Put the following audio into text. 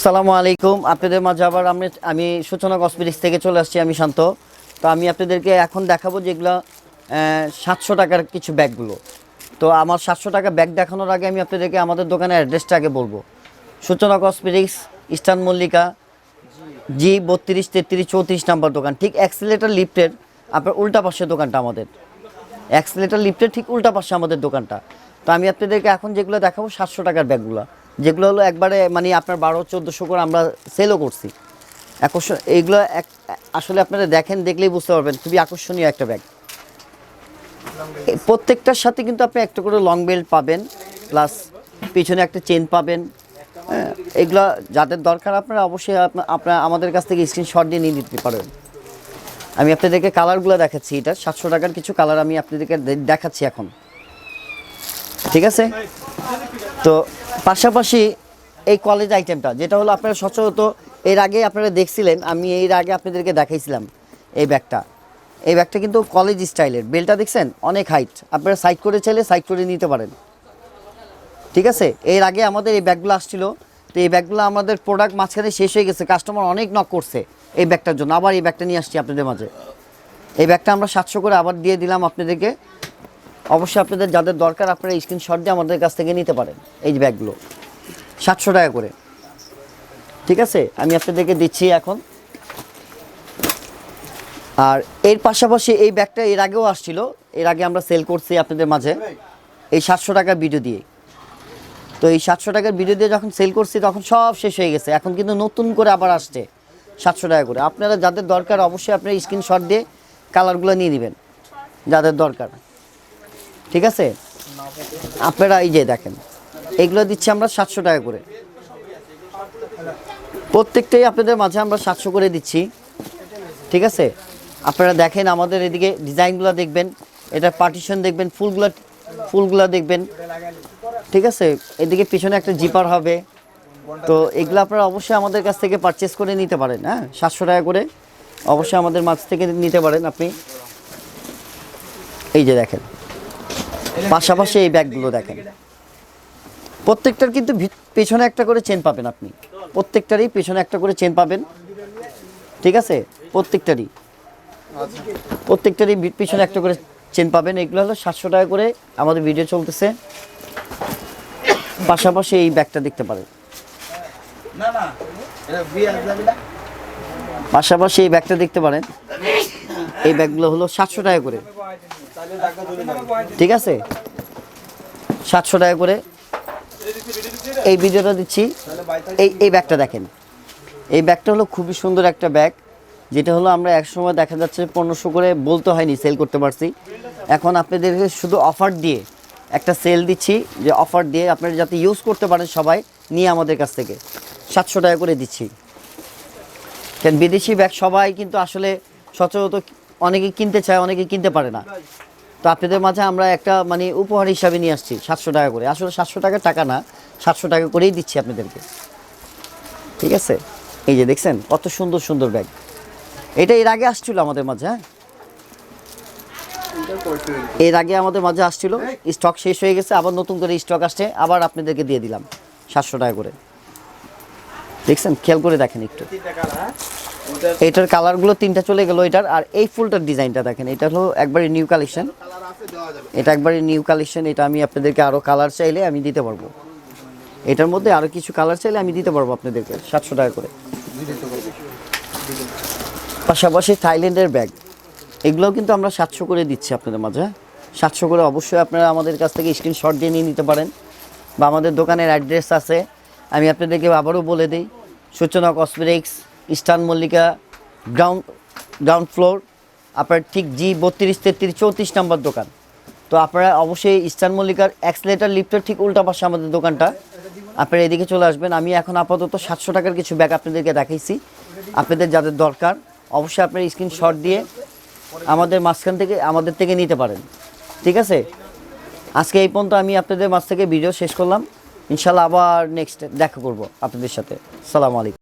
আসসালামু আলাইকুম। আপনাদের মাঝে আবার আমি আমি সূচনা কসমেটিক্স থেকে চলে আসছি, আমি শান্ত। তো আমি আপনাদেরকে এখন দেখাবো যেগুলো সাতশো টাকার কিছু ব্যাগগুলো। তো আমার সাতশো টাকা ব্যাগ দেখানোর আগে আমি আপনাদেরকে আমাদের দোকানের অ্যাড্রেসটা আগে বলব। সূচনা কসমেটিক্স, ইস্টার্ন মল্লিকা, জি বত্রিশ, তেত্রিশ, চৌত্রিশ নাম্বার দোকান। ঠিক অ্যাক্সিলেটার লিফটের, আপনার উল্টা পাশে দোকানটা আমাদের। অ্যাক্সিলেটার লিফটের ঠিক উল্টা পাশে আমাদের দোকানটা। তো আমি আপনাদেরকে এখন যেগুলো দেখাবো, সাতশো টাকার ব্যাগগুলো। যেগুলো হলো একবারে মানে আপনার বারো, চোদ্দোশো করে আমরা সেলও করছি। আকর্ষণ, এইগুলো এক, আসলে আপনারা দেখেন, দেখলেই বুঝতে পারবেন, খুবই আকর্ষণীয় একটা ব্যাগ প্রত্যেকটার সাথে কিন্তু আপনি একটা করে লং বেল্ট পাবেন প্লাস পিছনে একটা চেন পাবেন। এগুলো যাদের দরকার, আপনারা অবশ্যই আপনা- আপনারা আমাদের কাছ থেকে স্ক্রিনশট দিয়ে নিয়ে নিতে পারবেন আমি আপনাদেরকে কালারগুলো দেখাচ্ছি, এটা সাতশো টাকার কিছু কালার আমি আপনাদেরকে দেখাচ্ছি এখন। ঠিক আছে? তো পাশাপাশি এই কলেজ আইটেমটা যেটা হলো আপনারা সচরাচর এর আগে আপনারা দেখছিলেন, আমি এর আগে আপনাদেরকে দেখাইছিলাম এই ব্যাগটা। এই ব্যাগটা কিন্তু কলেজ স্টাইলের বেলটা দেখছেন? অনেক হাইট আপনারা সাইড করে চাইলে সাইড করে নিতে পারেন। ঠিক আছে? এর আগে আমাদের এই ব্যাগগুলো আসছিল। তো এই ব্যাগগুলো আমাদের প্রোডাক্ট মাঝখানে শেষ হয়ে গেছে। কাস্টমার অনেক নক করছে এই ব্যাগটার জন্য। আবার এই ব্যাগটা নিয়ে আসছি আপনাদের মাঝে। এই ব্যাগটা আমরা সাতশো করে আবার দিয়ে দিলাম আপনাদেরকে। অবশ্যই আপনাদের যাদের দরকার আপনারা স্ক্রিনশট দিয়ে আমাদের কাছ থেকে নিতে পারেন, এই ব্যাগগুলো। সাতশো টাকা করে। ঠিক আছে? আমি আপনাদেরকে দিচ্ছি এখন। আর এর পাশাপাশি এই ব্যাগটা এর আগেও আসছিল। এর আগে আমরা সেল করছি আপনাদের মাঝে। এই সাতশো টাকার ভিডিও দিয়ে। তো এই সাতশো টাকার ভিডিও দিয়ে যখন সেল করছি, তখন সব শেষ হয়ে গেছে। এখন কিন্তু নতুন করে আবার আসছে সাতশো টাকা করে। আপনারা যাদের দরকার, অবশ্যই আপনারা স্ক্রিনশট দিয়ে কালারগুলো নিয়ে নেবেন। যাদের দরকার। ঠিক আছে? আপনারা এই যে দেখেন, এগুলো দিচ্ছি আমরা সাতশো টাকা করে। প্রত্যেকটাই আপনাদের মাঝে আমরা সাতশো করে দিচ্ছি। ঠিক আছে? আপনারা দেখেন আমাদের এদিকে ডিজাইনগুলো দেখবেন, এটা পার্টিশন দেখবেন, ফুলগুলো ফুলগুলো দেখবেন। ঠিক আছে? এদিকে পিছনে একটা জিপার হবে। তো এগুলো আপনারা অবশ্যই আমাদের কাছ থেকে পারচেস করে নিতে পারেন হ্যাঁ? সাতশো টাকা করে অবশ্যই আমাদের মাছ থেকে নিতে পারেন আপনি। এই যে দেখেন। পাশাপাশি এই ব্যাগগুলো দেখেন। প্রত্যেকটার কিন্তু পেছনে একটা করে চেন পাবেন আপনি। প্রত্যেকটারই পেছনে একটা করে চেন পাবেন। ঠিক আছে? প্রত্যেকটারই। প্রত্যেকটারই পিছনে একটা করে চেন পাবেন। এগুলো হলো সাতশো টাকা করে আমাদের ভিডিও চলতেছে। পাশাপাশি এই ব্যাগটা দেখতে পারেন। পাশাপাশি এই ব্যাগটা দেখতে পারেন। এই ব্যাগগুলো হলো সাতশো টাকা করে। ঠিক আছে? সাতশো টাকা করে এই ভিডিওটা দিচ্ছি। এই এই ব্যাগটা দেখেন। এই ব্যাগটা হলো খুবই সুন্দর একটা ব্যাগ, যেটা হলো আমরা একসময় দেখা যাচ্ছে পনেরোশো করে বলতে হয়নি, সেল করতে পারছি। এখন আপনাদেরকে শুধু অফার দিয়ে একটা সেল দিচ্ছি, যে অফার দিয়ে আপনারা যাতে ইউজ করতে পারেন সবাই, নিয়ে আমাদের কাছ থেকে। সাতশো টাকা করে দিচ্ছি। কেন, বিদেশি ব্যাগ সবাই কিন্তু আসলে সচরাচর অনেকে কিনতে চায়, অনেকে কিনতে পারে না। তো আপনাদের মাঝে আমরা একটা মানে উপহার হিসাবে নিয়ে আসছি, সাতশো টাকা করে। আসলে সাতশো টাকা টাকা না, সাতশো টাকা করেই দিচ্ছি আপনাদেরকে। ঠিক আছে? এই যে দেখছেন, কত সুন্দর সুন্দর ব্যাগ। এটা এর আগে আসছিল আমাদের মাঝে হ্যাঁ? এর আগে আমাদের মাঝে আসছিল। স্টক শেষ হয়ে গেছে, আবার নতুন করে স্টক আসছে, আবার আপনাদেরকে দিয়ে দিলাম, সাতশো টাকা করে। দেখছেন? খেয়াল করে দেখেন একটু। এটার কালারগুলো তিনটা চলে গেল এটার। আর এই ফুলটার ডিজাইনটা দেখেন, এটা হলো একবারে নিউ কালেকশন এটা একবারে নিউ কালেকশন এটা আমি আপনাদেরকে আরও কালার চাইলে আমি দিতে পারব। এটার মধ্যে আরও কিছু কালার চাইলে আমি দিতে পারব আপনাদেরকে, সাতশো টাকা করে। পাশাপাশি থাইল্যান্ডের ব্যাগ, এগুলোও কিন্তু আমরা সাতশো করে দিচ্ছি আপনাদের মাঝে। সাতশো করে অবশ্যই আপনারা আমাদের কাছ থেকে স্ক্রিনশট দিয়ে নিয়ে নিতে পারেন। বা আমাদের দোকানের অ্যাড্রেস আছে, আমি আপনাদেরকে আবারও বলে দিই, Suchana cosmetics eastern Mallika ground ground floor আপনার ঠিক জি বত্রিশ, তেত্রিশ, চৌত্রিশ নম্বর দোকান। তো আপনারা অবশ্যই ইস্টার্ন মল্লিকার অ্যাক্সিলেটার লিফটের ঠিক উল্টা পাশে আমাদের দোকানটা। আপনারা এদিকে চলে আসবেন। আমি এখন আপাতত সাতশো টাকার কিছু ব্যাগ আপনাদেরকে দেখাইছি। আপনাদের যাদের দরকার, অবশ্যই আপনার স্ক্রিনশট দিয়ে আমাদের মাঝখান থেকে, আমাদের থেকে নিতে পারেন। ঠিক আছে? আজকে এই পর্যন্ত আমি আপনাদের মাঝ থেকে ভিডিও শেষ করলাম। ইনশাল্লাহ আবার নেক্সট দেখা করব আপনাদের সাথে। সালাম আলাইকুম।